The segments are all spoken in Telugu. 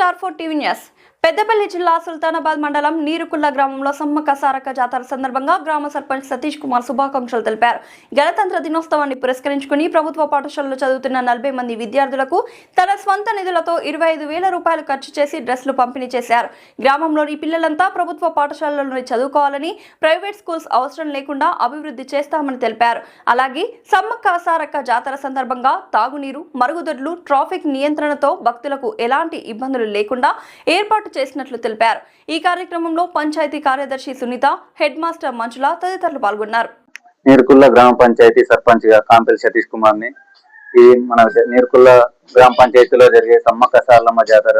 Star four TV news Peddapalli జిల్లా సుల్తానాబాద్ మండలం నీరుకుల్ల గ్రామంలో సమ్మక సారక జాతర సందర్భంగా గ్రామ సర్పంచ్ సతీష్ కుమార్ శుభాకాంక్షలు తెలిపారు. గణతంత్ర దినోత్సవాన్ని పురస్కరించుకుని ప్రభుత్వ పాఠశాలలో చదువుతున్న నలభై మంది విద్యార్థులకు తన స్వంత నిధులతో ఇరవై ఐదు వేల రూపాయలు ఖర్చు చేసి డ్రెస్లు పంపిణీ చేశారు. గ్రామంలోని పిల్లలంతా ప్రభుత్వ పాఠశాలలోనే చదువుకోవాలని ప్రైవేట్ స్కూల్స్ అవసరం లేకుండా అభివృద్ధి చేస్తామని తెలిపారు. అలాగే సమ్మక్క సారక్క జాతర సందర్భంగా తాగునీరు మరుగుదొడ్లు ట్రాఫిక్ నియంత్రణతో భక్తులకు ఎలాంటి ఇబ్బందులు లేకుండా ఏర్పాటు చేసినట్లు తెలిపారు. ఈ కార్యక్రమంలో పంచాయతీ కార్యదర్శి సునీత హెడ్ మాస్టర్ మంజుల తదితరులు పాల్గొన్నారు. నీరుకుల్ల గ్రామ పంచాయతీ సర్పంచ్గా కాంపెల్ సతీష్ కుమార్ని ఈ మన నీరుకుల్ల గ్రామ పంచాయతీలో జరిగే సమ్మక్క సారలమ్మ జాతర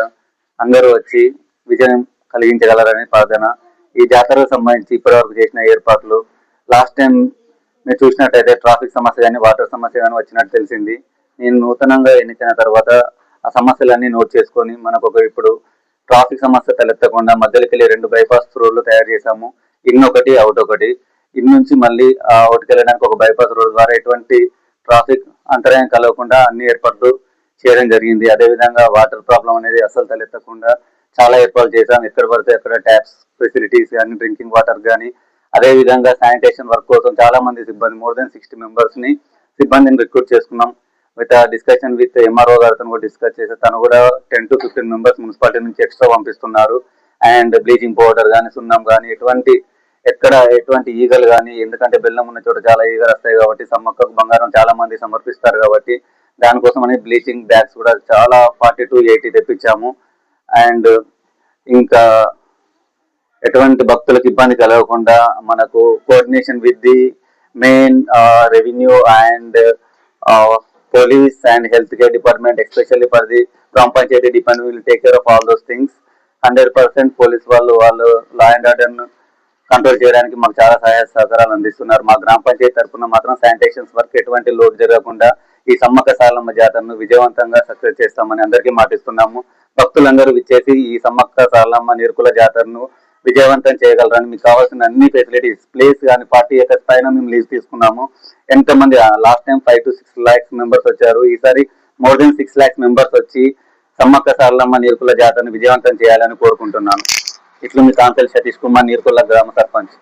అందరూ వచ్చి విజయం కలిగించగలరని ప్రార్థన. ఈ జాతరకు సంబంధించి ఇప్పటివరకు చేసిన ఏర్పాట్లు లాస్ట్ టైం మీరు చూసినట్టయితే ట్రాఫిక్ సమస్య కానీ వాటర్ సమస్య కానీ వచ్చినట్టు తెలిసింది. నేను నూతనంగా ఎన్నికైన తర్వాత ఆ సమస్యలన్నీ నోట్ చేసుకొని మనకు ఒక ఇప్పుడు ట్రాఫిక్ సమస్య తలెత్తకుండా మధ్యలోకి వెళ్ళి రెండు బైపాస్ రోడ్లు తయారు చేశాము. ఇన్ ఒకటి అవుట్ ఒకటి ఇన్ నుంచి మళ్ళీ అవుట్కి వెళ్ళడానికి ఒక బైపాస్ రోడ్ ద్వారా ఎటువంటి ట్రాఫిక్ అంతరాయం కలగకుండా అన్ని ఏర్పాట్లు చేయడం జరిగింది. అదేవిధంగా వాటర్ ప్రాబ్లం అనేది అస్సలు తలెత్తకుండా చాలా ఏర్పాట్లు చేశాం ఎక్కడ పడితే అక్కడ ట్యాప్స్ ఫెసిలిటీస్ కానీ డ్రింకింగ్ వాటర్ కానీ అదే విధంగా శానిటేషన్ వర్క్ కోసం చాలా మంది సిబ్బంది మోర్ దెన్ సిక్స్టీ మెంబర్స్ని సిబ్బందిని రిక్రూట్ చేసుకున్నాం. విత్ డిస్కషన్ విత్ ఎంఆర్ఓ గారితో కూడా డిస్కస్ చేసి తను కూడా ten to fifteen members municipality నుంచి ఎక్స్ట్రా పంపిస్తున్నారు. అండ్ బ్లీచింగ్ పౌడర్ కానీ సున్నం కానీ ఎటువంటి ఎక్కడ ఎటువంటి ఈగలు కానీ ఎందుకంటే బెల్లం ఉన్న చోట చాలా ఈగలు వస్తాయి కాబట్టి సమ్మక్కకు బంగారం చాలా మంది సమర్పిస్తారు కాబట్టి దానికోసం అని బ్లీచింగ్ బ్యాగ్స్ కూడా చాలా ఫార్టీ టు ఎయిటీ తెప్పించాము. అండ్ ఇంకా ఎటువంటి భక్తులకు ఇబ్బంది కలగకుండా మనకు coordination with the main revenue and police and health care department especially for the grama panchayati department will take care of all those things hundred percent police వాళ్ళు వాళ్ళు లా అండ్ ఆర్డర్ కంట్రోల్ చేయడానికి మాకు చాలా సహాయ సహకారాలు అందిస్తున్నారు. మా గ్రామ పంచాయతీ తరఫున మాత్రం శానిటేషన్స్ వర్క్ ఎటువంటి లోడ్ జరగకుండా ఈ సమ్మక్క సారలమ్మ జాతరను విజయవంతంగా సక్సెస్ చేస్తామని అందరికీ మాటిస్తున్నాము. భక్తులందరూ విచ్చేసి ఈ సమ్మక్క సారలమ్మ నిరుకుల జాతరను విజయవంతం చేయగలరని మీకు కావాల్సిన అన్ని ఫెసిలిటీస్ ప్లేస్ కానీ పార్టీ ఏకర్స్ పైన మేము లీజ్ తీసుకున్నాము. ఎంతమంది last time five to six lakhs members వచ్చారు. ఈసారి more than six lakhs members వచ్చి సమ్మక్క సారలమ్మ నీరుకుల జాతరను విజయవంతం చేయాలని కోరుకుంటున్నాను. ఇట్లు మీ కాంతల్ సతీష్ కుమార్ నీరుకుల గ్రామ సర్పంచ్.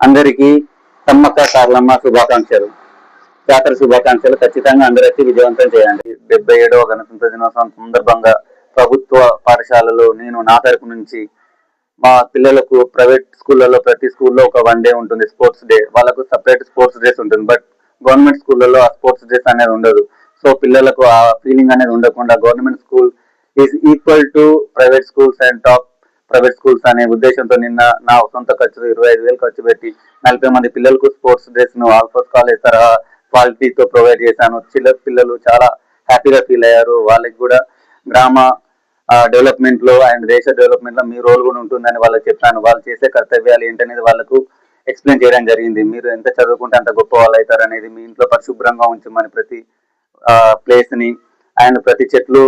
అందరికీ సమ్మక్క సారలమ్మ శుభాకాంక్షలు. జాతర శుభాకాంక్షలు. ఖచ్చితంగా అందరికీ విజయవంతం చేయండి. డెబ్బై ఏడవ గణతంత్ర దినోత్సవం సందర్భంగా ప్రభుత్వ పాఠశాలలో నేను నా తరపు నుంచి మా పిల్లలకు ప్రైవేట్ స్కూళ్ళలో ప్రతి స్కూల్లో ఒక వన్ డే ఉంటుంది స్పోర్ట్స్ డే. వాళ్ళకు సపరేట్ స్పోర్ట్స్ డేస్ ఉంటుంది బట్ గవర్నమెంట్ స్కూళ్ళలో ఆ స్పోర్ట్స్ డేస్ అనేది ఉండదు. సో పిల్లలకు ఆ ఫీలింగ్ అనేది ఉండకుండా government school is equal to private schools and top private schools అనే ఉద్దేశంతో నిన్న నా సొంత ఖర్చు ఇరవై ఐదు వేలు ఖర్చు పెట్టి నలభై మంది పిల్లలకు స్పోర్ట్స్ డ్రెస్ను ఆల్ఫోస్ కాలేజ్ తరహా క్వాలిటీతో ప్రొవైడ్ చేశాను. చిల్లర పిల్లలు చాలా హ్యాపీగా ఫీల్ అయ్యారు. వాళ్ళకి కూడా గ్రామ డెవలప్మెంట్లో అండ్ దేశ డెవలప్మెంట్లో మీ రోల్ కూడా ఉంటుందని వాళ్ళకి చెప్పాను. వాళ్ళు చేసే కర్తవ్యాలు ఏంటనేది వాళ్ళకు ఎక్స్ప్లెయిన్ చేయడం జరిగింది. మీరు ఎంత చదువుకుంటే అంత గొప్ప వాళ్ళు అవుతారు అనేది మీ ఇంట్లో పరిశుభ్రంగా ఉంచమని ప్రతి ప్లేస్ని అండ్ ప్రతి చెట్లు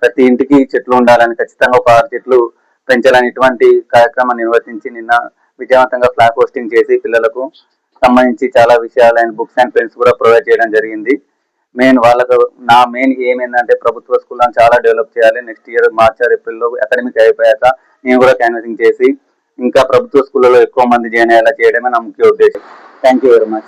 ప్రతి ఇంటికి చెట్లు ఉండాలని ఖచ్చితంగా ఒక ఆరు చెట్లు పెంచాలని ఇటువంటి కార్యక్రమం నిర్వర్తించి నిన్న విజయవంతంగా ఫ్లాగ్ పోస్టింగ్ చేసి పిల్లలకు సంబంధించి చాలా విషయాలు అండ్ బుక్స్ అండ్ పెన్స్ కూడా ప్రొవైడ్ చేయడం జరిగింది. మెయిన్ వాళ్ళకు నా మెయిన్ ఏమైందంటే ఏంటంటే ప్రభుత్వ స్కూళ్ళని చాలా డెవలప్ చేయాలి. నెక్స్ట్ ఇయర్ మార్చ్ ఏప్రిల్లో అకాడమిక్ అయిపోయాక నేను కూడా క్యాన్వసింగ్ చేసి ఇంకా ప్రభుత్వ స్కూళ్ళలో ఎక్కువ మంది జాయిన్ అయ్యేలా చేయడమే నా ముఖ్య ఉద్దేశం. Thank you very much